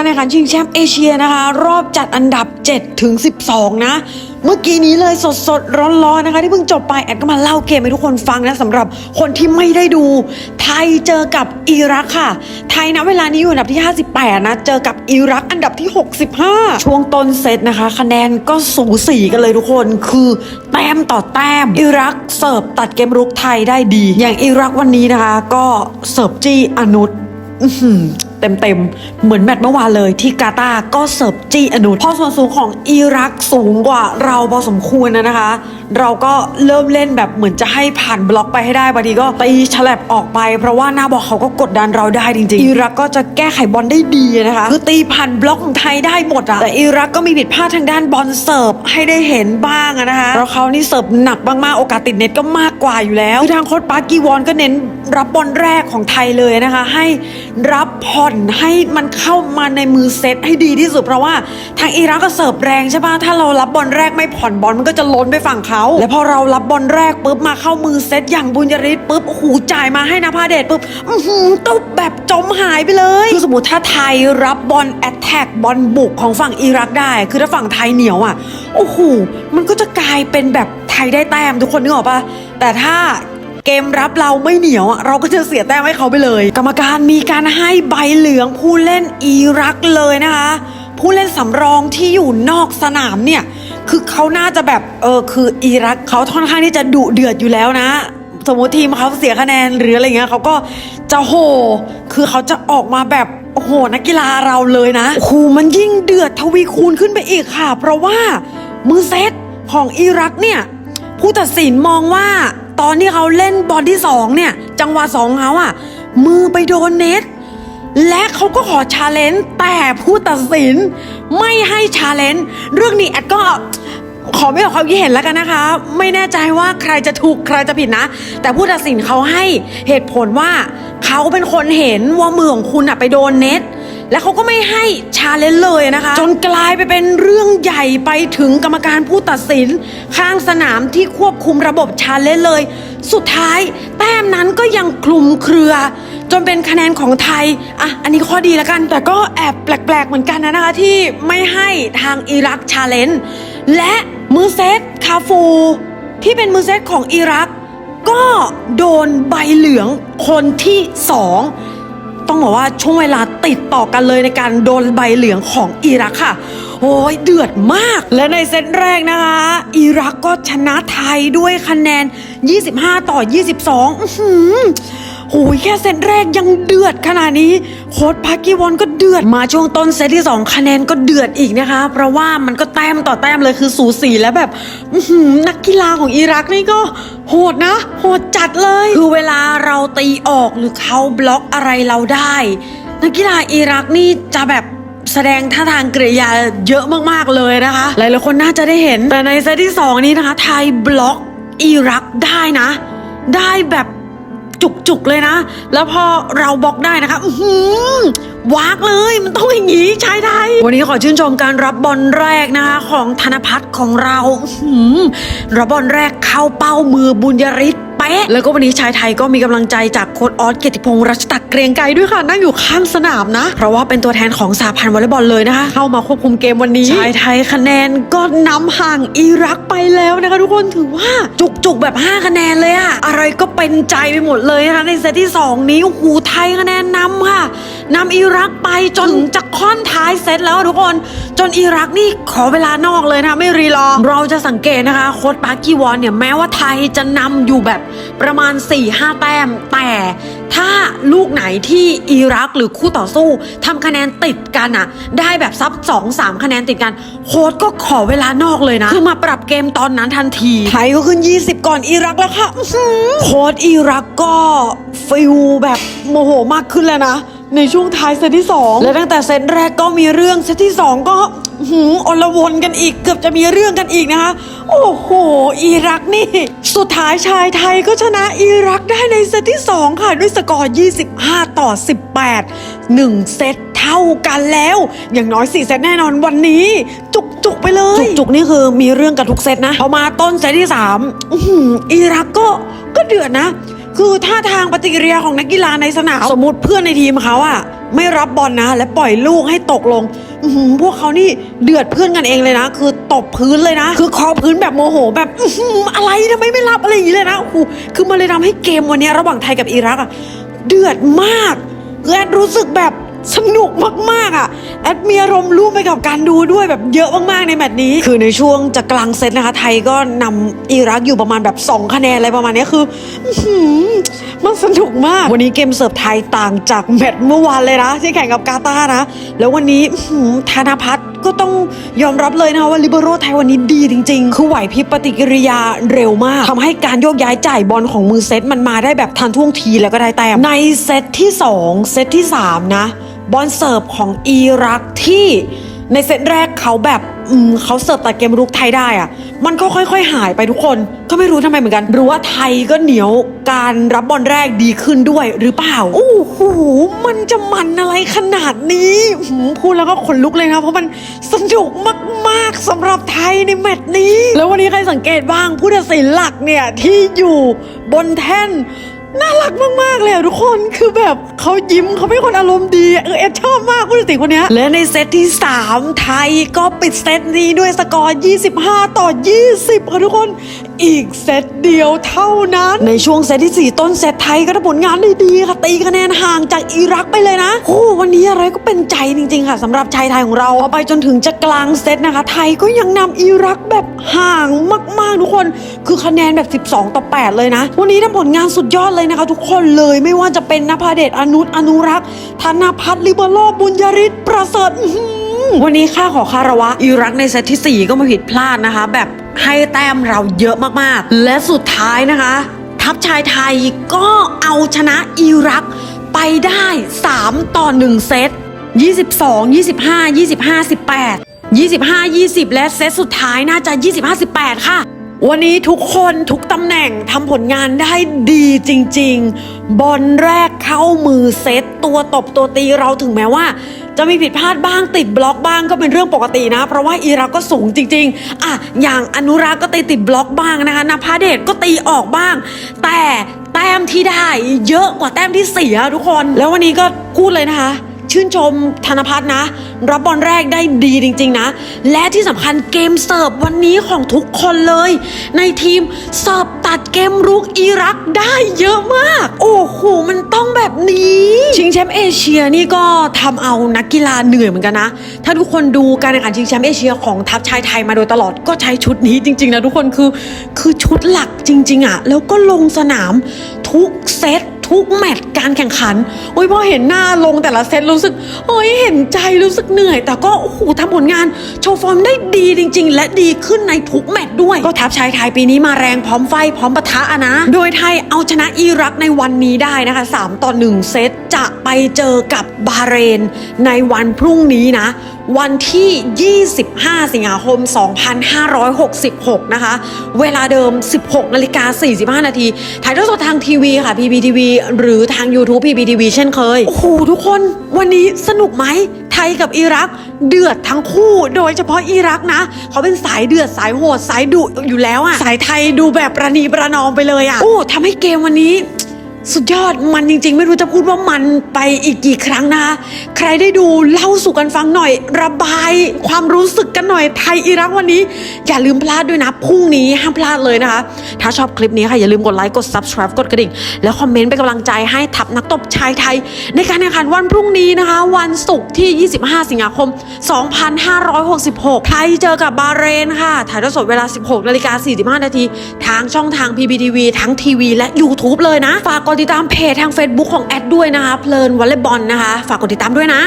การแข่งขันชิงแชมป์เอเชียนะคะ รอบจัดอันดับ 7 ถึง 12 นะ เมื่อกี้นี้เลยสดสดร้อนๆนะคะ ที่เพิ่งจบไปแอดก็มาเล่าเกมให้ทุกคนฟังนะสำหรับคนที่ไม่ได้ดู ไทยเจอกับอิรักค่ะ ไทยนะเวลานี้อยู่อันดับที่ 58 นะ เจอกับอิรักอันดับที่ 65 ช่วงต้นเซตนะคะ คะแนนก็สูสีกันเลยทุกคนคือแต้มต่อแต้ม อิรักเสิร์ฟตัดเกมรุกไทยได้ดี อย่างอิรักวันนี้นะคะ ก็เสิร์ฟจี้อนุชอื้อหือ เต็มๆ เหมือนแมตช์เมื่อวานเลยที่กาตาร์ก็เสิร์ฟจี้อนุพอส่วนสูงของอิรักสูงกว่าเราพอสมควรนะนะคะ เราก็เริ่มเล่นแบบเหมือนจะให้ผ่านบล็อกไปให้ได้บางทีก็ตีฉลับออกไป เพราะว่าหน้าบอกเขาก็กดดันเราได้จริงๆ อิรักก็จะแก้ไขบอลได้ดีนะคะคือตีผ่านบล็อกของไทยได้หมดอะแต่อิรักก็มีผิดพลาดทางด้านบอลเสิร์ฟให้ได้เห็นบ้างอะนะคะเพราะเขานี่เสิร์ฟหนักมากๆโอกาสติดเน็ตก็มากกว่าอยู่แล้วคือทางโค้ชปาร์กีวอนก็เน้นรับบอลแรกของไทยเลยนะคะ ให้รับผ่อนให้มันเข้ามาในมือเซตให้ดีที่สุดเพราะว่าทางอิรักก็เสิร์ฟแรงใช่ปะถ้าเรารับบอลแรกไม่ผ่อนบอลมันก็จะล้นไปฝั่งเขา และพอเรารับบอลแรกปุ๊บมาเข้ามือเซตอย่างบุญยริศปุ๊บโอ้โหจ่ายมาให้นภาเดชปุ๊บอือหือตุ๊บแบบจมหายไปเลยคือสมมติถ้าไทยรับบอลแอตแทกบอลบุกของฝั่งอิรักได้ คือถ้าฝั่งไทยเหนียวอะโอ้โหมันก็จะกลายเป็นแบบไทยได้แต้มทุกคนนึกออกปะแต่ถ้า กมรับเราไม่เหนียวอะเราก็จะเสียแต้มให้เขาไปเลย กรรมการมีการให้ใบเหลืองผู้เล่นอิรักเลยนะคะ ผู้เล่นสำรองที่อยู่นอกสนามเนี่ยคือเขาน่าจะแบบเออคืออิรักเขาค่อนข้างที่จะดุเดือดอยู่แล้วนะ สมมติทีมเขาเสียคะแนนหรืออะไรเงี้ยเขาก็จะโหคือเขาจะออกมาแบบโอ้โหนักกีฬาเราเลยนะโอ้โหมันยิ่งเดือดทวีคูณขึ้นไปอีกค่ะ เพราะว่ามือเซตของอิรักเนี่ยผู้ตัดสินมองว่า ตอนที่เขาเล่นบอลที่สองเนี่ย จังหวะสองเขาอะมือไปโดนเน็ตและเขาก็ขอชาเลนจ์แต่ผู้ตัดสินไม่ให้ชาเลนจ์เรื่องนี้แอดก็ขอไม่ออกความคิดเห็นแล้วกันนะคะ ไม่แน่ใจว่าใครจะถูกใครจะผิดนะ แต่ผู้ตัดสินเขาให้เหตุผลว่าเขาเป็นคนเห็นว่ามือของคุณอะไปโดนเน็ต และเขาก็ไม่ให้ชาเลนจ์เลยนะคะ จนกลายไปเป็นเรื่องใหญ่ไปถึงกรรมการผู้ตัดสิน ข้างสนามที่ควบคุมระบบชาเลนจ์เลย สุดท้ายแต้มนั้นก็ยังคลุมเครือ จนเป็นคะแนนของไทยอะอันนี้ข้อดีแล้วกัน แต่ก็แอบแปลกๆเหมือนกันนะนะคะที่ไม่ให้ทางอิรักชาเลนจ์และมือเซตคาฟู ที่เป็นมือเซตของอิรัก ก็โดนใบเหลืองคนที่สอง ต้องบอกว่าช่วงเวลาติดต่อกันเลยในการโดนใบเหลืองของอิรักค่ะโอ้ยเดือดมาก และในเซตแรกนะคะ อิรักก็ชนะไทยด้วยคะแนน 25 ต่อ 22อื หือโอ้ยแค่เซตแรกยังเดือดขนาดนี้โค้ดพากิวอนก็เดือดมาช่วงต้นเซตที่ 2 คะแนนก็เดือดอีกนะคะ เพราะว่ามันก็แต้มต่อแต้มเลยคือสูสีและแบบนักกีฬาของอิรักนี่ก็โหดนะ โหดจัดเลย คือเวลาเราตีออกหรือเขาบล็อกอะไรเราได้ นักกีฬาอิรักนี่จะแบบแสดงท่าทางกริยาเยอะมากๆเลยนะคะ หลายๆคนน่าจะได้เห็นแต่ในเซตที่ 2 นี้นะคะ ไทยบล็อกอิรักได้นะ ได้แบบ จุกๆเลยนะ แล้วพอเราบล็อกได้นะคะอือหือวากเลยมันต้องอย่างนี้ชายไทย วันนี้ขอชื่นชมการรับบอลแรกนะคะ ของธนพัฒน์ของเราหืรับบอลแรกเข้าเป้ามือบุญยริศ เป๊ะ แล้วก็วันนี้ชายไทยก็มีกำลังใจจากโค้ดออสเกียรติพงศ์รัชตักเกรียงไกรด้วยค่ะ นั่งอยู่ข้างสนามนะ เพราะว่าเป็นตัวแทนของสาพันธ์วอลเลย์บอลเลยนะคะ เข้ามาควบคุมเกมวันนี้ ชายไทยคะแนนก็นำห่างอิรักไปแล้วนะคะ ทุกคนถือว่าจุกๆแบบ 5 คะแนนเลยอะอะไรก็เป็นใจไปหมดเลยนะคะในเซตที่ 2 นี้โอ้โหไทยคะแนนนำค่ะ นำอิรักไปจนจะค่อนท้ายเซตแล้วอะทุกคน จนอิรักนี่ขอเวลานอกเลยนะคะไม่รีรอ เราจะสังเกตนะคะ โค้ดปาร์กีวอนเนี่ยแม้ว่าไทยจะนำอยู่แบบประมาณ 4-5 แต้ม แต่ถ้าลูกไหนที่อิรักหรือคู่ต่อสู้ทำคะแนนติดกันอะได้แบบซับ2 3คะแนนติดกัน โค้ดก็ขอเวลานอกเลยนะ คือมาปรับเกมตอนนั้นทันที ไทยก็ขึ้น 20 ก่อนอิรักแล้วค่ะอื้อหือโค้ดอิรักก็ฟิลแบบโมโหมากขึ้นแล้วนะ ในช่วงท้ายเซตที่ 2 และตั้งแต่เซตแรกก็มีเรื่องเซตที่ 2 ก็หืมอลวนกันอีกเกือบจะมีเรื่องกันอีกนะคะ โอ้โห อิรักนี่ สุดท้ายชายไทยก็ชนะอิรักได้ในเซตที่ 2 ค่ะ ด้วยสกอร์ 25 ต่อ 18 1 เซตเท่ากันแล้ว อย่างน้อย 4 เซตแน่นอนวันนี้ จุกจุกๆไปเลย จุกๆนี่คือมีเรื่องกันทุกเซตนะพอมาต้นเซตที่3อื้อหืออิรักก็ก็เดือดนะ คือท่าทางปฏิกิริยาของนักกีฬาในสนามสมมติเพื่อนในทีมเขาอะไม่รับบอลนะ และปล่อยลูกให้ตกลงพวกเขานี่เดือดเพื่อนกันเองเลยนะ คือตบพื้นเลยนะ คือคอพื้นแบบโมโห แบบอื้อหืออะไรทำไมไม่รับอะไรอย่างนี้เลยนะโอ้โหคือมันเลยทำให้เกมวันนี้ระหว่างไทยกับอิรักอะเดือดมากคือแอดรู้สึกแบบ สนุกมากๆอะแอดมีอารมณ์ร่วมไปกับการดูด้วยแบบเยอะมากๆในแมตช์นี้ คือในช่วงจะกลางเซตนะคะ ไทยก็นำอิรักอยู่ประมาณแบบ 2 คะแนนอะไรประมาณนี้คือมันสนุกมาก วันนี้เกมเสิร์ฟไทยต่างจากแมตช์เมื่อวานเลยนะที่แข่งกับกาตาร์นะ แล้ววันนี้ธนพัฒน์ก็ต้องยอมรับเลยนะคะว่าลิเบโรไทยวันนี้ดีจริง ๆ คือไหวพริบปฏิกิริยาเร็วมากทำให้การโยกย้ายจ่ายบอลของมือเซตมันมาได้แบบทันท่วงทีแล้วก็ได้แต้มในเซตที่ 2 เซตที่ 3 นะ บอลเสิร์ฟของอิรักที่ในเซตแรกเขาแบบอืมเขาเสิร์ฟแต่เกมรุกไทยได้อะมันก็ค่อย ๆ หายไปทุกคน ก็ไม่รู้ทำไมเหมือนกัน หรือว่าไทยก็เหนียวการรับบอลแรกดีขึ้นด้วยหรือเปล่า โอ้โห มันจะมันอะไรขนาดนี้หืมพูดแล้วก็ขนลุกเลยนะ เพราะมันสนุกมากๆสำหรับไทยในแมตช์นี้ แล้ววันนี้ใครสังเกตบ้างผู้ตัดสินหลักเนี่ยที่อยู่บนแท่น น่ารักมากๆเลยอะทุกคนคือแบบเขายิ้มเขาเป็นคนอารมณ์ดีเออแอบชอบมากผู้ตัดสิคนเนี้ยและในเซตที่ 3 ไทยก็ปิดเซตนี้ด้วยสกอร์ 25 ต่อ 20 ค่ะทุกคนอีกเซตเดียวเท่านั้น ในช่วงเซตที่ 4 ต้นเซตไทยก็ทำผลงานได้ดีค่ะ ตีคะแนนห่างจากอิรักไปเลยนะโอ้วันนี้อะไรก็เป็นใจจริง ๆ ค่ะสำหรับชายไทยของเราพอไปจนถึงจะกลางเซตนะคะ ไทยก็ยังนำอิรักแบบห่างมาก ๆ ทุกคน คือคะแนนแบบ 12 ต่อ 8 เลยนะ วันนี้ทำผลงานสุดยอดเลยเลยนะคะ ทุกคนเลยไม่ว่าจะเป็นนภาเดชอนุชอนุรักษ์ธนพัฒน์ลิเบโรบุญยริศประเสริฐวันนี้ค่าขอคารวะ อิรักในเซตที่ 4 ก็มาผิดพลาดนะคะ แบบให้แต้มเราเยอะมากๆ และสุดท้ายนะคะ ทัพชายไทยก็เอาชนะอิรักไปได้ 3 ต่อ 1 เซต 22 25 25 18 25 20 และเซตสุดท้ายน่าจะ 25 18 ค่ะ วันนี้ทุกคนทุกตำแหน่งทำผลงานได้ดีจริง ๆ บอลแรกเข้ามือเซตตัวตบตัวตีเราถึงแม้ว่า จะมีผิดพลาดบ้างติดบล็อกบ้างก็เป็นเรื่องปกตินะ เพราะว่าอิรักก็สูงจริง ๆอะอย่างอนุรักษ์ก็ตีติดบล็อกบ้างนะคะนภาเดชก็ตีออกบ้าง แต่แต้มที่ได้เยอะกว่าแต้มที่เสียทุกคน แล้ววันนี้ก็พูดเลยนะคะ ชื่นชมธนพัฒน์นะ รับบอลแรกได้ดีจริง ๆ นะ และที่สำคัญเกมเสิร์ฟวันนี้ของทุกคนเลย ในทีมเสิร์ฟตัดเกมรุกอิรักได้เยอะมาก โอ้โหมันต้องแบบนี้ ชิงแชมป์เอเชียนี่ก็ทำเอานักกีฬาเหนื่อยเหมือนกันนะ ถ้าทุกคนดูการแข่งขันชิงแชมป์เอเชียของทัพชายไทยมาโดยตลอดก็ใช้ชุดนี้จริง ๆ นะทุกคนคือคือชุดหลักจริง ๆอะแล้วก็ลงสนามทุกเซต ทุกแมตช์การแข่งขันโอ้ยพอเห็นหน้าลงแต่ละเซตรู้สึกโอ้ยเห็นใจรู้สึกเหนื่อย แต่ก็โอ้โหทำผลงาน โชว์ฟอร์มได้ดีจริง ๆ และดีขึ้นในทุกแมตช์ด้วย ก็ทัพชายไทยปีนี้มาแรงพร้อมไฟพร้อมปะทะอะนะ โดยไทยเอาชนะอิรักในวันนี้ได้นะคะ3ต่อ1เซต จะไปเจอกับบาเรนในวันพรุ่งนี้นะ วันที่ 25 สิงหาคม 2566 นะคะ เวลาเดิม 16นาฬิกา45 นาที ถ่ายทอดสดทางทีวีค่ะ PPTV หรือทาง YouTube PPTV เช่นเคย โอ้โห ทุกคนวันนี้สนุกไหมไทยกับอิรักเดือดทั้งคู่ โดยเฉพาะอิรักนะ เขาเป็นสายเดือดสายโหดสายดุอยู่แล้วอะสายไทยดูแบบประนีประนอมไปเลยอะโอ้ทำให้เกมวันนี้ สุดยอดมันจริง ๆ ไม่รู้จะพูดว่ามันไปอีกกี่ครั้งนะคะ ใครได้ดูเล่าสู่กันฟังหน่อย ระบายความรู้สึกกันหน่อยไทยอิรักวันนี้ อย่าลืมพลาดด้วยนะพรุ่งนี้ห้ามพลาดเลยนะคะ ถ้าชอบคลิปนี้ค่ะ อย่าลืมกดไลค์กด subscribe กดกระดิ่ง แล้วคอมเมนต์เป็นกำลังใจให้ทัพนักตบชายไทย ในการแข่งขันวันพรุ่งนี้นะคะ วันศุกร์ที่ 25 สิงหาคม 2566 ไทยเจอกับบาเรนค่ะถ่ายทอดสดเวลา 16นาฬิกา45นาทีทางช่องทาง PPTV ทั้งทีวีและ YouTube เลยนะฝากกดติดตามเพจทาง Facebook ของแอดด้วยนะคะ เพลินวอลเลย์บอลนะคะ ฝากกดติดตามด้วยนะ